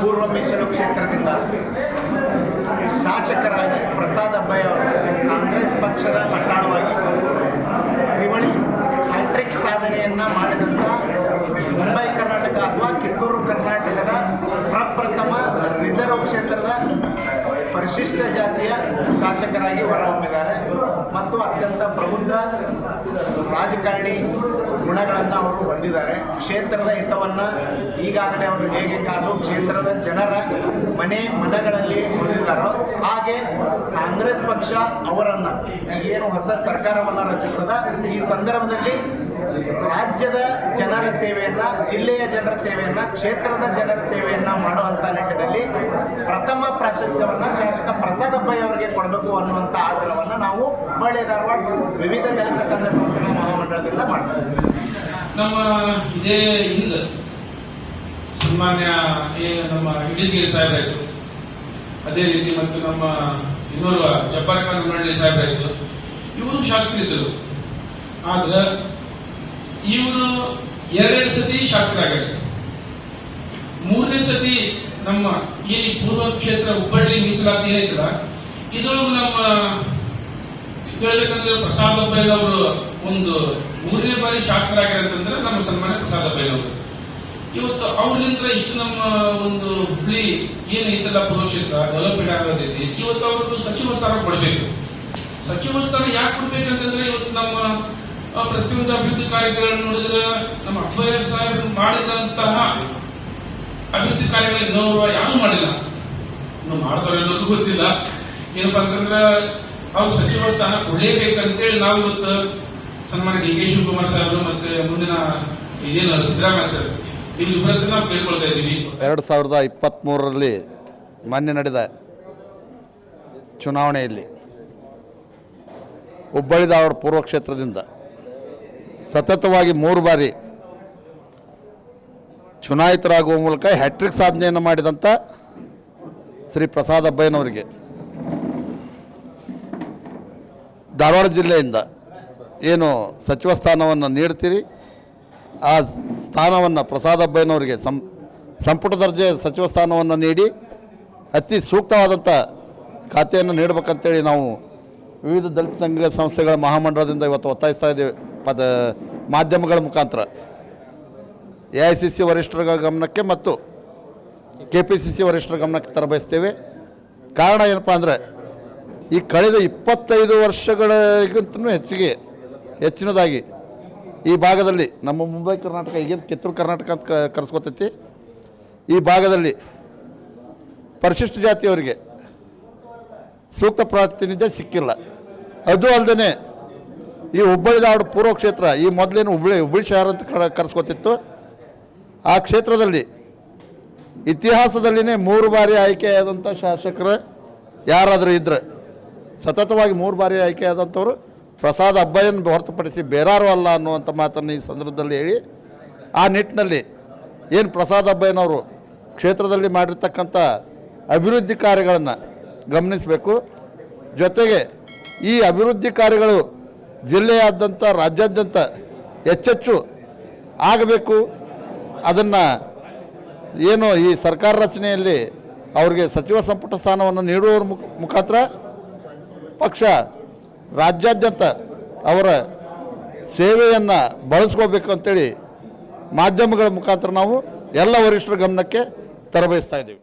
ಪೂರ್ವ ಮೀಸಲು ಕ್ಷೇತ್ರದಿಂದ ಶಾಸಕರಾಗಿ ಪ್ರಸಾದ್ ಅಬ್ಬಯ್ಯ ಅವರು ಕಾಂಗ್ರೆಸ್ ಪಕ್ಷದ ಪಟ್ಟಾಣವಾಗಿ ತ್ರಿವಳಿ ಹ್ಯಾಟ್ರಿಕ್ ಸಾಧನೆಯನ್ನು ಮಾಡಿದಂಥ ಮುಂಬೈ ಕರ್ನಾಟಕ ಅಥವಾ ಕಿತ್ತೂರು ಕರ್ನಾಟಕದ ಪ್ರಪ್ರಥಮ ರಿಸರ್ವ್ ಕ್ಷೇತ್ರದ ಪರಿಶಿಷ್ಟ ಜಾತಿಯ ಶಾಸಕರಾಗಿ ಹೊರಹೊಮ್ಮಿದ್ದಾರೆ. ಮತ್ತು ಅತ್ಯಂತ ಪ್ರಬುದ್ಧ ರಾಜಕಾರಣಿ ಗುಣಗಳನ್ನು ಅವರು ಹೊಂದಿದ್ದಾರೆ. ಕ್ಷೇತ್ರದ ಹಿತವನ್ನು ಈಗಾಗಲೇ ಅವರು ಹೇಗೆ ಕಾದು ಕ್ಷೇತ್ರದ ಜನರ ಮನೆ ಮನಗಳಲ್ಲಿ ಉಳಿದಿದ್ದಾರೋ ಹಾಗೆ ಕಾಂಗ್ರೆಸ್ ಪಕ್ಷ ಅವರನ್ನು ಏನು ಹೊಸ ಸರ್ಕಾರವನ್ನು ರಚಿಸ್ತದ, ಈ ಸಂದರ್ಭದಲ್ಲಿ ರಾಜ್ಯದ ಜನರ ಸೇವೆಯನ್ನ, ಜಿಲ್ಲೆಯ ಜನರ ಸೇವೆಯನ್ನ, ಕ್ಷೇತ್ರದ ಜನರ ಸೇವೆಯನ್ನ ಮಾಡುವಂತ ನಿಟ್ಟಿನಲ್ಲಿ ಪ್ರಥಮ ಪ್ರಾಶಸ್ತ್ಯವನ್ನ ಶಾಸಕ ಪ್ರಸಾದ್ ಅವರಿಗೆ ಕೊಡಬೇಕು ಅನ್ನುವಂಥ ಆಗ್ರಹವನ್ನು ನಾವು ಹುಬ್ಬಳ್ಳಿ ಧಾರವಾಡ ವಿವಿಧ ದಲಿತ ಸಂಘ ಸಂಸ್ಥೆಗಳ ಮಹಾಮಂಡಳದಿಂದ ಮಾಡ್ತೀವಿ. ನಮ್ಮ ಇದೇ ಹಿಂದ ಸನ್ಮಾನ್ಯ ನಮ್ಮ ನಮ್ಮ ಸಾಹೇಬ್ ಆಯ್ತು ಅದೇ ರೀತಿ ಮತ್ತು ನಮ್ಮ ಇನ್ನೋರ್ವ ಜಬ್ಬಾರ್ ಖಾನ್ ಸಾಹೇಬ್ ಆಯ್ತು ಇವರು ಶಾಸಕರಿದ್ದರು. ಆದ್ರೆ ಇವರು ಎರಡನೇ ಸತಿ ಶಾಸಕರಾಗ್ಯಾರ ಮೂರನೇ ಸತಿ ನಮ್ಮ ಈ ಪೂರ್ವ ಕ್ಷೇತ್ರ ಹುಬ್ಬಳ್ಳಿ ಮೀಸಲಾತಿ ಏನಿದ್ರ ಇದ್ರೊಳಗೆ ನಮ್ಮ ಹೇಳ್ಬೇಕಂದ್ರೆ ಪ್ರಸಾದ್ ಬೈಲ್ ಅವರು ಒಂದು ಮೂರನೇ ಬಾರಿ ಶಾಸಕರಾಗಿರೋದಂದ್ರೆ ನಮ್ಮ ಸನ್ಮಾನ್ಯ ಪ್ರಸಾದ್ ಬೈಲ್ ಅವರು ಇವತ್ತು ಅವ್ರಿಂದ ಇಷ್ಟು ನಮ್ಮ ಒಂದು ಹುಬ್ಳಿ ಏನು ಪೂರ್ವ ಕ್ಷೇತ್ರ ಡೆವಲಪ್ಮೆಂಟ್ ಆಗೋದೈತಿ ಇವತ್ತು ಅವ್ರದ್ದು ಸಚಿವ ಸ್ಥಾನ ಕೊಡಬೇಕು. ಸಚಿವ ಸ್ಥಾನ ಯಾಕೆ ಕೊಡ್ಬೇಕಂತಂದ್ರೆ ಇವತ್ತು ನಮ್ಮ ಪ್ರತಿಯೊಂದು ಅಭಿವೃದ್ಧಿ ಕಾರ್ಯಗಳನ್ನು ನೋಡಿದ್ರೆ ನಮ್ಮ ಅಬ್ಬಯ್ಯ ಸಾಹೇಬ್ ಮಾಡಿದಂತಹ ಅಭಿವೃದ್ಧಿ ಕಾರ್ಯಗಳು ಇನ್ನೋರು ಯಾರು ಮಾಡಿಲ್ಲ. ಇನ್ನು ಮಾಡ್ತಾರೆ ಅನ್ನೋದು ಗೊತ್ತಿಲ್ಲ. ಏನಪ್ಪಾ ಅಂತಂದ್ರೆ ಅವ್ರು ಸಚಿವ ಸ್ಥಾನ ಕೊಡಲೇಬೇಕಂತೇಳಿ ನಾವು ಇವತ್ತು ಸನ್ಮಾನ ಡಿ ಕೆ ಶಿವಕುಮಾರ್ ಸಾಹೇಬರು ಮತ್ತೆ ಮುಂದಿನ ಇದೇನು ಸಿದ್ದರಾಮಯ್ಯ ಸರ್ ಇಲ್ಲಿ ನಾವು ಕೇಳ್ಕೊಳ್ತಾ ಇದ್ದೀವಿ. ಎರಡು ಸಾವಿರದ ಇಪ್ಪತ್ತ್ಮೂರರಲ್ಲಿ ಮೊನ್ನೆ ನಡೆದ ಚುನಾವಣೆಯಲ್ಲಿ ಹುಬ್ಬಳ್ಳಿ ಧಾರವಾಡ ಪೂರ್ವ ಕ್ಷೇತ್ರದಿಂದ ಸತತವಾಗಿ ಮೂರು ಬಾರಿ ಚುನಾಯಿತರಾಗುವ ಮೂಲಕ ಹ್ಯಾಟ್ರಿಕ್ ಸಾಧನೆಯನ್ನು ಮಾಡಿದಂಥ ಶ್ರೀ ಪ್ರಸಾದ್ ಅಬ್ಬಯ್ಯನವರಿಗೆ ಧಾರವಾಡ ಜಿಲ್ಲೆಯಿಂದ ಏನು ಸಚಿವ ಸ್ಥಾನವನ್ನು ನೀಡ್ತೀರಿ? ಆ ಸ್ಥಾನವನ್ನು ಪ್ರಸಾದ್ ಅಬ್ಬಯ್ಯನವರಿಗೆ ಸಂಪುಟ ದರ್ಜೆ ಸಚಿವ ಸ್ಥಾನವನ್ನು ನೀಡಿ ಅತಿ ಸೂಕ್ತವಾದಂಥ ಖಾತೆಯನ್ನು ನೀಡಬೇಕಂತೇಳಿ ನಾವು ವಿವಿಧ ದಲಿತ ಸಂಘ ಸಂಸ್ಥೆಗಳ ಮಹಾಮಂಡಲದಿಂದ ಇವತ್ತು ಒತ್ತಾಯಿಸ್ತಾ ಇದ್ದೇವೆ. ಪದ, ಮಾಧ್ಯಮಗಳ ಮುಖಾಂತರ. ಎ ಐ ಸಿ ಸಿ ವರಿಷ್ಠರ ಗಮನಕ್ಕೆ ಮತ್ತು ಕೆ ಪಿ ಸಿ ಸಿ ವರಿಷ್ಠರ ಗಮನಕ್ಕೆ ತರಬಯಸ್ತೇವೆ. ಕಾರಣ ಏನಪ್ಪ ಅಂದರೆ ಈ ಕಳೆದ ಇಪ್ಪತ್ತೈದು ವರ್ಷಗಳಿಗಿಂತಲೂ ಹೆಚ್ಚಿಗೆ, ಹೆಚ್ಚಿನದಾಗಿ ಈ ಭಾಗದಲ್ಲಿ ನಮ್ಮ ಮುಂಬೈ, ಕರ್ನಾಟಕ, ಈಗಿನ ಕಿತ್ತೂರು, ಕರ್ನಾಟಕ ಅಂತ ಕರೆಸ್ಕೊತೈತಿ. ಈ ಭಾಗದಲ್ಲಿ ಪರಿಶಿಷ್ಟ ಜಾತಿಯವರಿಗೆ ಸೂಕ್ತ ಪ್ರಾತಿನಿಧ್ಯ ಸಿಕ್ಕಿಲ್ಲ. ಅದು ಅಲ್ಲದೆ ಈ ಹುಬ್ಬಳ್ಳಿ ಧಾರವಾಡ ಪೂರ್ವ ಕ್ಷೇತ್ರ, ಈ ಮೊದಲೇನು ಹುಬ್ಬಳ್ಳಿ ಹುಬ್ಬಳ್ಳಿ ಶಹರ ಅಂತ ಕರ, ಕರೆಸ್ಕೊತಿತ್ತು. ಆ ಕ್ಷೇತ್ರದಲ್ಲಿ ಇತಿಹಾಸದಲ್ಲಿನೇ ಮೂರು ಬಾರಿ ಆಯ್ಕೆಯಾದಂಥ ಶಾಸಕರು ಯಾರಾದರೂ ಇದ್ದರೆ ಸತತವಾಗಿ ಮೂರು ಬಾರಿ ಆಯ್ಕೆಯಾದಂಥವರು ಪ್ರಸಾದ್ ಅಬ್ಬಯ್ಯನ ಹೊರತುಪಡಿಸಿ ಬೇರಾರು ಅಲ್ಲ ಅನ್ನುವಂಥ ಮಾತನ್ನು ಈ ಸಂದರ್ಭದಲ್ಲಿ ಹೇಳಿ, ಆ ನಿಟ್ಟಿನಲ್ಲಿ ಏನು ಪ್ರಸಾದ್ ಅಬ್ಬಯ್ಯನವರು ಕ್ಷೇತ್ರದಲ್ಲಿ ಮಾಡಿರ್ತಕ್ಕಂಥ ಅಭಿವೃದ್ಧಿ ಕಾರ್ಯಗಳನ್ನು ಗಮನಿಸಬೇಕು. ಜೊತೆಗೆ ಈ ಅಭಿವೃದ್ಧಿ ಕಾರ್ಯಗಳು ಜಿಲ್ಲೆಯಾದ್ಯಂತ, ರಾಜ್ಯಾದ್ಯಂತ ಹೆಚ್ಚೆಚ್ಚು ಆಗಬೇಕು. ಅದನ್ನು ಏನು ಈ ಸರ್ಕಾರ ರಚನೆಯಲ್ಲಿ ಅವರಿಗೆ ಸಚಿವ ಸಂಪುಟ ಸ್ಥಾನವನ್ನು ನೀಡುವ ಮುಖ, ಮುಖಾಂತರ ಪಕ್ಷ ರಾಜ್ಯಾದ್ಯಂತ ಅವರ ಸೇವೆಯನ್ನು ಬಳಸ್ಕೋಬೇಕು ಅಂತೇಳಿ ಮಾಧ್ಯಮಗಳ ಮುಖಾಂತರ ನಾವು ಎಲ್ಲ ವರಿಷ್ಠರ ಗಮನಕ್ಕೆ ತರಬಯಸ್ತಾ ಇದ್ದೀವಿ.